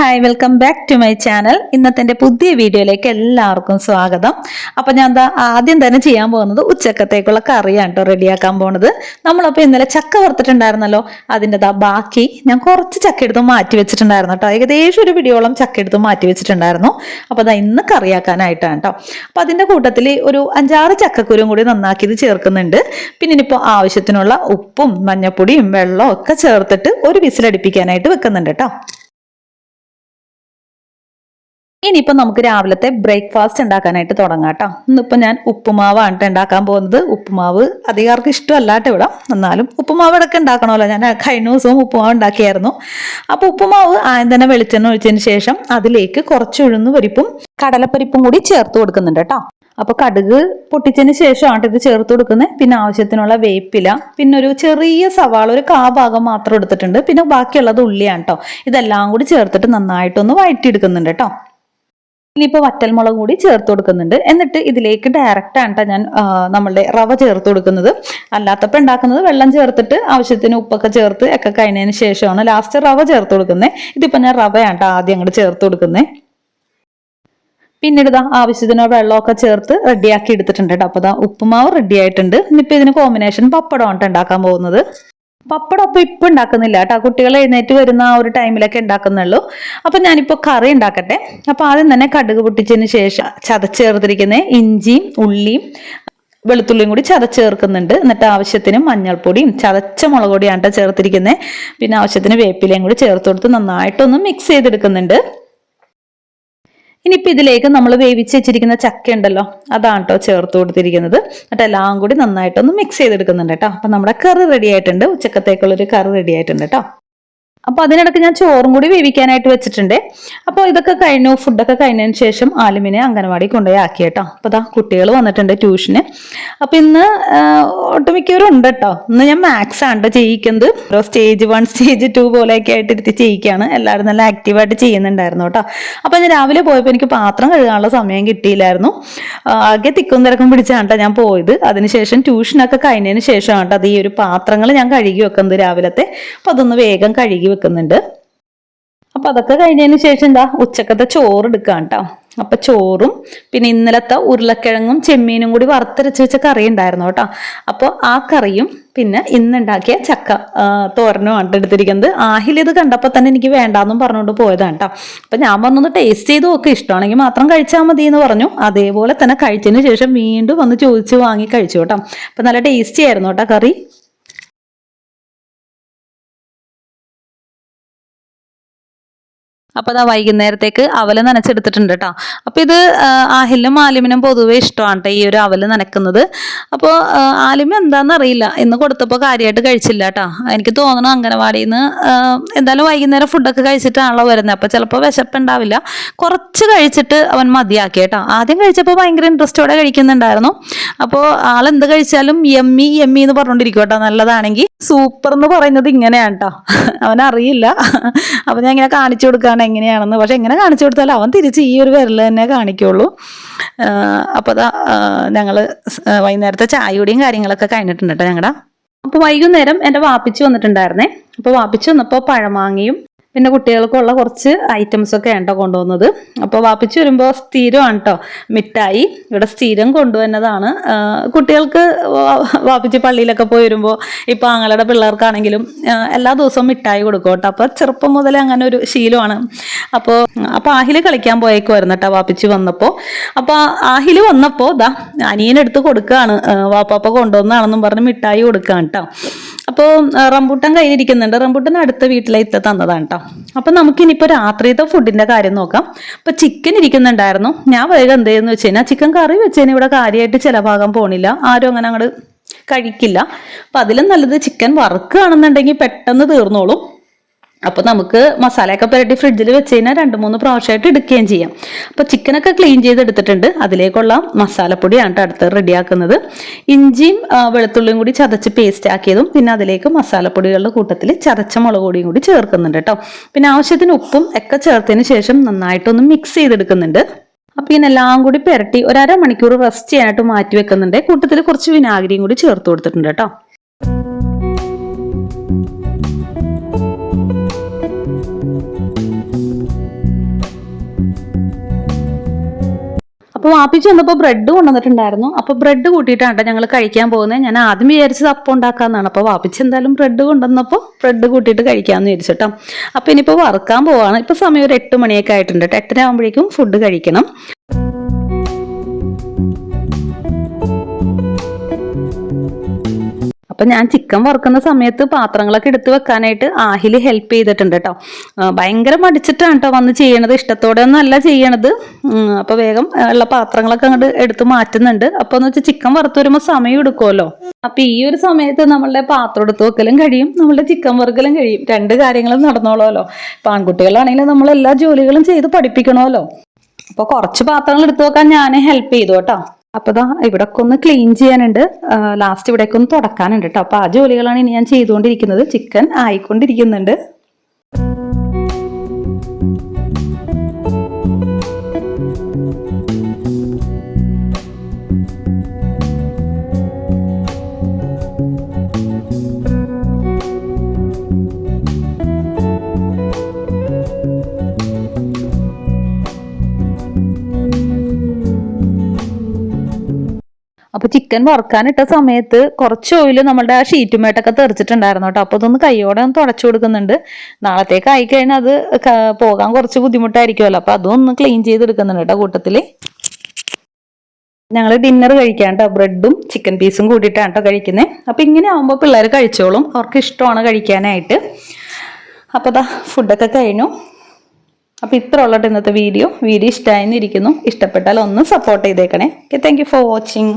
Hi welcome back to my channel ഇന്നത്തെ പുതിയ വീഡിയോയിലേക്ക് എല്ലാവർക്കും സ്വാഗതം. അപ്പോൾ ഞാൻ എന്താ ആദ്യം തന്നെ ചെയ്യാൻ പോകുന്നത് ഉച്ചക്കത്തേക്കുള്ള കറിയാണ് കേട്ടോ റെഡിയാക്കാൻ പോണത്. നമ്മളപ്പോൾ ഇന്നലെ ചക്ക വറുത്തിട്ടുണ്ടായിരുന്നല്ലോ. അതിന്റെ ദാ ബാക്കി ഞാൻ കുറച്ച് ചക്ക എടുത്ത് മാറ്റി വെച്ചിട്ടുണ്ടായിരുന്നു കേട്ടോ ഏകദേശം ഒരു പിടിയോളം ചക്ക എടുത്ത് മാറ്റി വെച്ചിട്ടുണ്ടായിരുന്നു. അപ്പോൾ അതാ ഇന്ന് കറിയാക്കാനായിട്ടാണ് കേട്ടോ അപ്പോൾ അതിന്റെ കൂട്ടത്തിൽ ഒരു അഞ്ചാറ് ചക്കക്കുരും കൂടി നന്നാക്കി ഇത് ചേർക്കുന്നുണ്ട്. പിന്നെ ഇനിയിപ്പോൾ ആവശ്യത്തിനുള്ള ഉപ്പും മഞ്ഞപ്പൊടിയും വെള്ളവും ഒക്കെ ചേർത്തിട്ട് ഒരു വിസിലടിപ്പിക്കാനായിട്ട് വെക്കുന്നുണ്ട് കേട്ടോ ഇനിയിപ്പോൾ നമുക്ക് രാവിലത്തെ ബ്രേക്ക്ഫാസ്റ്റ് ഉണ്ടാക്കാനായിട്ട് തുടങ്ങാം കേട്ടോ ഇന്നിപ്പോൾ ഞാൻ ഉപ്പുമാവാണ് ഉണ്ടാക്കാൻ പോകുന്നത്. ഉപ്പുമാവ് അധികാർക്ക് ഇഷ്ടമല്ലാട്ട് ഇവിടെ. എന്നാലും ഉപ്പുമാവ് ഇടയ്ക്ക് ഉണ്ടാക്കണമല്ലോ. ഞാൻ കഴിഞ്ഞ ദിവസവും ഉപ്പുമാവ് ഉണ്ടാക്കിയായിരുന്നു. അപ്പോൾ ഉപ്പുമാവ് ആദ്യം തന്നെ വെളിച്ചെണ്ണ ഒഴിച്ചതിന് ശേഷം അതിലേക്ക് കുറച്ച് ഉഴുന്ന് പരിപ്പും കടലപ്പരിപ്പും കൂടി ചേർത്ത് കൊടുക്കുന്നുണ്ട് കേട്ടോ അപ്പോൾ കടുക് പൊട്ടിച്ചതിന് ശേഷമാണ് ഇത് ചേർത്ത് കൊടുക്കുന്നത്. പിന്നെ ആവശ്യത്തിനുള്ള വേപ്പില പിന്നെ ഒരു ചെറിയ സവാള ഒരു കാ ഭാഗം മാത്രം എടുത്തിട്ടുണ്ട്. പിന്നെ ബാക്കിയുള്ളത് ഉള്ളിയാണ് കേട്ടോ ഇതെല്ലാം കൂടി ചേർത്തിട്ട് നന്നായിട്ടൊന്ന് വഴറ്റിയെടുക്കുന്നുണ്ട് കേട്ടോ ഇനിയിപ്പോൾ വറ്റൽമുളക് കൂടി ചേർത്ത് കൊടുക്കുന്നുണ്ട്. എന്നിട്ട് ഇതിലേക്ക് ഡയറക്റ്റാണ് കേട്ടോ ഞാൻ നമ്മളുടെ റവ ചേർത്ത് കൊടുക്കുന്നത്. അല്ലാത്തപ്പോൾ ഉണ്ടാക്കുന്നത് വെള്ളം ചേർത്തിട്ട് ആവശ്യത്തിന് ഉപ്പൊക്കെ ചേർത്ത് ഒക്കെ കഴിഞ്ഞതിന് ശേഷമാണ് ലാസ്റ്റ് റവ ചേർത്ത് കൊടുക്കുന്നത് ഇതിപ്പോൾ ഞാൻ റവയാണ് കേട്ടോ ആദ്യം അങ്ങോട്ട് ചേർത്ത് കൊടുക്കുന്നത് പിന്നീട് ഇതാ ആവശ്യത്തിന് വെള്ളമൊക്കെ ചേർത്ത് റെഡിയാക്കി എടുത്തിട്ടുണ്ട് കേട്ടോ അപ്പോൾ ഇതാ ഉപ്പുമാവ് റെഡി ആയിട്ടുണ്ട്. ഇനിയിപ്പോൾ ഇതിന് കോമ്പിനേഷൻ പപ്പടമാണ് ഉണ്ടാക്കാൻ പോകുന്നത്. പപ്പടം അപ്പം ഇപ്പം ഉണ്ടാക്കുന്നില്ല കേട്ടോ. കുട്ടികൾ എഴുന്നേറ്റ് വരുന്ന ആ ഒരു ടൈമിലൊക്കെ ഉണ്ടാക്കുന്നുള്ളൂ അപ്പം ഞാനിപ്പോൾ കറി ഉണ്ടാക്കട്ടെ. അപ്പോൾ ആദ്യം തന്നെ കടുക് പൊട്ടിച്ചതിന് ശേഷം ചതച്ചേർത്തിരിക്കുന്ന ഇഞ്ചിയും ഉള്ളിയും വെളുത്തുള്ളിയും കൂടി ചതച്ചേർക്കുന്നുണ്ട്. എന്നിട്ട് ആവശ്യത്തിന് മഞ്ഞൾപ്പൊടിയും ചതച്ച മുളക് പൊടിയാണ് ചേർത്തിരിക്കുന്നത്. പിന്നെ ആവശ്യത്തിന് വേപ്പിലയും കൂടി ചേർത്ത് കൊടുത്ത് നന്നായിട്ടൊന്ന് മിക്സ് ചെയ്തെടുക്കുന്നുണ്ട്. ഇനിയിപ്പോൾ ഇതിലേക്ക് നമ്മൾ വേവിച്ച് വെച്ചിരിക്കുന്ന ചക്ക ഉണ്ടല്ലോ അതാണ് കേട്ടോ ചേർത്ത് കൊടുത്തിരിക്കുന്നത്. എന്നിട്ട് എല്ലാം കൂടി നന്നായിട്ടൊന്ന് മിക്സ് ചെയ്തെടുക്കുന്നുണ്ട് കേട്ടോ അപ്പം നമ്മുടെ കറി റെഡി ആയിട്ടുണ്ട്. ഉച്ചക്കത്തേക്കുള്ളൊരു കറി റെഡി ആയിട്ടുണ്ട് കേട്ടോ അപ്പോൾ അതിനിടയ്ക്ക് ഞാൻ ചോറും കൂടി വേവിക്കാനായിട്ട് വെച്ചിട്ടുണ്ട്. അപ്പോൾ ഇതൊക്കെ കഴിഞ്ഞു ഫുഡൊക്കെ കഴിഞ്ഞതിന് ശേഷം ആലുമിനെ അംഗനവാടി കൊണ്ടുപോയി ആക്കി കേട്ടോ. അപ്പോൾ ഇതാ കുട്ടികൾ വന്നിട്ടുണ്ട് ട്യൂഷന്. അപ്പോൾ ഇന്ന് ഒട്ടുമിക്കവരും ഉണ്ട് കേട്ടോ. ഇന്ന് ഞാൻ മാത്സ് ആണ് ചെയ്യിക്കുന്നത്. ഓരോ സ്റ്റേജ് വൺ സ്റ്റേജ് ടു പോലെയൊക്കെ ആയിട്ട് ഇരുത്തി ചെയ്യിക്കുകയാണ്. എല്ലാവരും നല്ല ആക്റ്റീവായിട്ട് ചെയ്യുന്നുണ്ടായിരുന്നു കേട്ടോ. അപ്പോൾ ഞാൻ രാവിലെ പോയപ്പോൾ എനിക്ക് പാത്രം കഴുകാനുള്ള സമയം കിട്ടിയില്ലായിരുന്നു. ആകെ തിക്കും തിരക്കും പിടിച്ചാണ് ഞാൻ പോയത്. അതിനുശേഷം ട്യൂഷനൊക്കെ കഴിഞ്ഞതിന് ശേഷമാണ് കേട്ടോ അത് ഈ ഒരു പാത്രങ്ങൾ ഞാൻ കഴുകി വെക്കുന്നത് രാവിലത്തെ. അപ്പോൾ അതൊന്ന് വേഗം കഴുകി വെക്കുന്നുണ്ട്. അപ്പൊ അതൊക്കെ കഴിഞ്ഞതിന് ശേഷം എന്താ? ഉച്ചക്കത്തെ ചോറ് എടുക്കാം കേട്ടോ അപ്പൊ ചോറും പിന്നെ ഇന്നലത്തെ ഉരുളക്കിഴങ്ങും ചെമ്മീനും കൂടി വറുത്തരച്ച് വെച്ച കറി ഉണ്ടായിരുന്നു കേട്ടോ. അപ്പോൾ ആ കറിയും പിന്നെ ഇന്നുണ്ടാക്കിയ ചക്ക തോരനും തോരനുമാണ് എടുത്തിരിക്കുന്നത്. ആഹിൽ ഇത് കണ്ടപ്പോൾ തന്നെ എനിക്ക് വേണ്ടാന്നും പറഞ്ഞുകൊണ്ട് പോയതാണ് കേട്ടോ അപ്പൊ ഞാൻ പറഞ്ഞൊന്ന് ടേസ്റ്റ് ചെയ്ത് നോക്ക്. ഇഷ്ടമാണെങ്കിൽ മാത്രം കഴിച്ചാൽ മതി എന്ന് പറഞ്ഞു. അതേപോലെ തന്നെ കഴിച്ചതിന് ശേഷം വീണ്ടും വന്ന് ചോദിച്ച് വാങ്ങി കഴിച്ചു കേട്ടോ. അപ്പൊ നല്ല ടേസ്റ്റി ആയിരുന്നു കേട്ടോ കറി. അപ്പോൾ അതാ വൈകുന്നേരത്തേക്ക് അവൽ നനച്ചെടുത്തിട്ടുണ്ട് കേട്ടോ അപ്പൊ ഇത് ആഹിലിനും ആലിമിനും പൊതുവേ ഇഷ്ടമാണ് കേട്ടോ ഈ ഒരു അവൽ നനക്കുന്നത്. അപ്പോൾ ആലിമ എന്താണെന്ന് അറിയില്ല. ഇന്ന് കൊടുത്തപ്പോൾ കാര്യമായിട്ട് കഴിച്ചില്ല കേട്ടോ എനിക്ക് തോന്നണം അംഗനവാടിയിൽ നിന്ന് എന്തായാലും വൈകുന്നേരം ഫുഡൊക്കെ കഴിച്ചിട്ടാണല്ലോ വരുന്നത് അപ്പൊ ചിലപ്പോൾ വിശപ്പുണ്ടാവില്ല. കുറച്ച് കഴിച്ചിട്ട് അവൻ മതിയാക്കി കേട്ടോ ആദ്യം കഴിച്ചപ്പോൾ ഭയങ്കര ഇൻട്രസ്റ്റോടെ കഴിക്കുന്നുണ്ടായിരുന്നു. അപ്പോൾ ആളെന്ത് കഴിച്ചാലും എമ്മി എമ്മി എന്ന് പറഞ്ഞുകൊണ്ടിരിക്കും കേട്ടോ നല്ലതാണെങ്കിൽ സൂപ്പർ എന്ന് പറയുന്നത് ഇങ്ങനെയാണ് കേട്ടോ അവനറിയില്ല. അപ്പൊ ഞാൻ ഇങ്ങനെ കാണിച്ചു കൊടുക്കുകയാണ് എങ്ങനെയാണെന്ന് പക്ഷെ എങ്ങനെ കാണിച്ചു കൊടുത്താലും അവൻ തിരിച്ച് ഈ ഒരു വിരൽ തന്നെ കാണിക്കുള്ളൂ. അപ്പോൾ അതാ ഞങ്ങൾ വൈകുന്നേരത്തെ ചായയുടെയും കാര്യങ്ങളൊക്കെ കഴിഞ്ഞിട്ടുണ്ട് കേട്ടോ ഞങ്ങളുടെ അപ്പോൾ വൈകുന്നേരം എന്റെ വാപ്പിച്ച് വന്നിട്ടുണ്ടായിരുന്നേ. അപ്പോൾ വാപ്പിച്ച് വന്നപ്പോൾ പഴമാങ്ങയും പിന്നെ കുട്ടികൾക്കുള്ള കുറച്ച് ഐറ്റംസ് ഒക്കെ ആണ് ട്ടോ കൊണ്ടുവന്നത്. അപ്പോൾ വാപ്പിച്ച് വരുമ്പോൾ സ്ഥിരമാണ് കേട്ടോ മിഠായി ഇവിടെ സ്ഥിരം കൊണ്ടുവന്നതാണ് കുട്ടികൾക്ക് വാപ്പിച്ച് പള്ളിയിലൊക്കെ പോയി വരുമ്പോൾ ഇപ്പോൾ ആങ്ങളുടെ പിള്ളേർക്കാണെങ്കിലും എല്ലാ ദിവസവും മിഠായി കൊടുക്കും കേട്ടോ അപ്പോൾ ചെറുപ്പം മുതലേ അങ്ങനെ ഒരു ശീലമാണ്. അപ്പോൾ അപ്പോൾ ആഹിൽ കളിക്കാൻ പോയേക്കുമായിരുന്നു കേട്ടോ വാപ്പിച്ച് വന്നപ്പോൾ അപ്പോൾ ആഹിൽ വന്നപ്പോൾ ദാ അനിയനെടുത്ത് കൊടുക്കുകയാണ് വാപ്പാപ്പ കൊണ്ടുവന്നാണെന്നും പറഞ്ഞ് മിഠായി കൊടുക്കുകയാണ് കേട്ടോ അപ്പോൾ റംബൂട്ടാൻ കയ്യിലിരിക്കുന്നുണ്ട്. റംബൂട്ടാൻ അടുത്ത വീട്ടിലെ വീട്ടിലേക്ക് തന്നതാണ് കേട്ടോ അപ്പം നമുക്കിനിപ്പോൾ രാത്രിയത്തെ ഫുഡിന്റെ കാര്യം നോക്കാം. അപ്പോൾ ചിക്കൻ ഇരിക്കുന്നുണ്ടായിരുന്നു. ഞാൻ വേഗം എന്ത് ചെയ്യുന്നു വെച്ച് കഴിഞ്ഞാൽ ചിക്കൻ കറി വെച്ചതിന് ഇവിടെ കാര്യമായിട്ട് ചിലവാകാൻ പോണില്ല. ആരും അങ്ങനെ അങ്ങോട്ട് കഴിക്കില്ല. അപ്പം അതിലും നല്ലത് ചിക്കൻ വറുക്കുകയാണെന്നുണ്ടെങ്കിൽ പെട്ടെന്ന് തീർന്നോളും. അപ്പോൾ നമുക്ക് മസാലയൊക്കെ പുരട്ടി ഫ്രിഡ്ജിൽ വെച്ച് കഴിഞ്ഞാൽ രണ്ട് മൂന്ന് പ്രാവശ്യമായിട്ട് എടുക്കുകയും ചെയ്യാം. അപ്പോൾ ചിക്കനൊക്കെ ക്ലീൻ ചെയ്തെടുത്തിട്ടുണ്ട്. അതിലേക്കുള്ള മസാലപ്പൊടിയാണ് അടുത്ത് റെഡിയാക്കുന്നത്. ഇഞ്ചിയും വെളുത്തുള്ളിയും കൂടി ചതച്ച് പേസ്റ്റ് ആക്കിയതും പിന്നെ അതിലേക്ക് മസാലപ്പൊടികളുടെ കൂട്ടത്തിൽ ചതച്ച മുളക് പൊടിയും കൂടി ചേർക്കുന്നുണ്ട് കേട്ടോ പിന്നെ ആവശ്യത്തിന് ഉപ്പും ഒക്കെ ചേർത്തതിന് ശേഷം നന്നായിട്ടൊന്ന് മിക്സ് ചെയ്തെടുക്കുന്നുണ്ട്. അപ്പോൾ ഇതിനെല്ലാം കൂടി പുരട്ടി ഒരു മണിക്കൂർ റെസ്റ്റ് ചെയ്യാനായിട്ട് മാറ്റി വെക്കുന്നുണ്ട്. കൂട്ടത്തിൽ കുറച്ച് വിനാഗിരിയും കൂടി ചേർത്ത് കൊടുത്തിട്ടുണ്ട് കേട്ടോ അപ്പോൾ വാപ്പിച്ച് വന്നപ്പോൾ ബ്രെഡ് കൊണ്ടുവന്നിട്ടുണ്ടായിരുന്നു. അപ്പോൾ ബ്രെഡ് കൂട്ടിയിട്ടാണ് ഞങ്ങൾ കഴിക്കാൻ പോകുന്നത് ഞാൻ ആദ്യം വിചാരിച്ചത് അപ്പം ഉണ്ടാക്കാമെന്നാണ് അപ്പോൾ വാപ്പിച്ച് എന്തായാലും ബ്രെഡ് കൊണ്ടുവന്നപ്പോൾ ബ്രെഡ് കൂട്ടിയിട്ട് കഴിക്കാമെന്ന് വിചാരിച്ചിട്ടോ അപ്പോൾ ഇനിയിപ്പോൾ വറുക്കാൻ പോവാണ്. ഇപ്പോൾ സമയം ഒരു എട്ട് മണിയൊക്കെ ആയിട്ടുണ്ട്. എട്ടര ആകുമ്പോഴേക്കും ഫുഡ് കഴിക്കണം. അപ്പം ഞാൻ ചിക്കൻ വറുക്കുന്ന സമയത്ത് പാത്രങ്ങളൊക്കെ എടുത്ത് വെക്കാനായിട്ട് ആഹിൽ ഹെൽപ്പ് ചെയ്തിട്ടുണ്ട് കേട്ടോ ഭയങ്കര മടിച്ചിട്ടാണ് കേട്ടോ വന്ന് ചെയ്യണത്. ഇഷ്ടത്തോടെ ഒന്നും അല്ല ചെയ്യണത്. അപ്പം അപ്പോൾ വേഗം ഉള്ള പാത്രങ്ങളൊക്കെ അങ്ങോട്ട് എടുത്ത് മാറ്റുന്നുണ്ട്. അപ്പോൾ എന്ന് വെച്ചാൽ ചിക്കൻ വറുത്ത് വരുമ്പോൾ സമയം എടുക്കുമല്ലോ അപ്പം ഈ ഒരു സമയത്ത് നമ്മളുടെ പാത്രം എടുത്ത് വെക്കലും കഴിയും. നമ്മളുടെ ചിക്കൻ വറുക്കലും കഴിയും. രണ്ട് കാര്യങ്ങളും നടന്നോളൂല്ലോ ഇപ്പം നമ്മൾ എല്ലാ ജോലികളും ചെയ്ത് പഠിപ്പിക്കണമല്ലോ. അപ്പോൾ കുറച്ച് പാത്രങ്ങൾ എടുത്തു വെക്കാൻ ഞാൻ ഹെൽപ്പ് ചെയ്തു കേട്ടോ. അപ്പോൾ ദാ ഇവിടൊക്കെ ഒന്ന് ക്ലീൻ ചെയ്യാനുണ്ട്. ലാസ്റ്റ് ഇവിടേക്ക് ഒന്ന് തുടക്കാനുണ്ട് കേട്ടോ അപ്പോൾ ആ ജോലികളാണ് ഇനി ഞാൻ ചെയ്തുകൊണ്ടിരിക്കുന്നത്. ചിക്കൻ ആയിക്കൊണ്ടിരിക്കുന്നുണ്ട്. അപ്പൊ ചിക്കൻ വറുക്കാനിട്ട സമയത്ത് കുറച്ച് ഓയിൽ നമ്മളുടെ ആ ഷീറ്റുമേട്ടൊക്കെ തെറിച്ചിട്ടുണ്ടായിരുന്നു കേട്ടോ. അപ്പൊ അതൊന്ന് കൈയോടെ ഒന്ന് തുടച്ചു കൊടുക്കുന്നുണ്ട്. നാളത്തേക്ക് ആയി കഴിഞ്ഞാൽ അത് പോകാൻ കുറച്ച് ബുദ്ധിമുട്ടായിരിക്കുമല്ലോ. അപ്പൊ അതൊന്ന് ക്ലീൻ ചെയ്തെടുക്കുന്നുണ്ട് കേട്ടോ കൂട്ടത്തിൽ. ഞങ്ങൾ ഡിന്നർ കഴിക്കാൻ കേട്ടോ ബ്രെഡും ചിക്കൻ പീസും കൂട്ടിയിട്ടാണ് കേട്ടോ കഴിക്കുന്നത് അപ്പം ഇങ്ങനെ ആകുമ്പോൾ പിള്ളേർ കഴിച്ചോളും. അവർക്ക് ഇഷ്ടമാണ് കഴിക്കാനായിട്ട്. അപ്പോൾ ദാ ഫുഡൊക്കെ കഴിഞ്ഞു. അപ്പോൾ ഇത്ര ഉള്ളട്ട് ഇന്നത്തെ വീഡിയോ വീഡിയോ ഇഷ്ടമായിരിക്കുന്നു ഇഷ്ടപ്പെട്ടാൽ ഒന്ന് സപ്പോർട്ട് ചെയ്തേക്കണേ. Okay thank for watching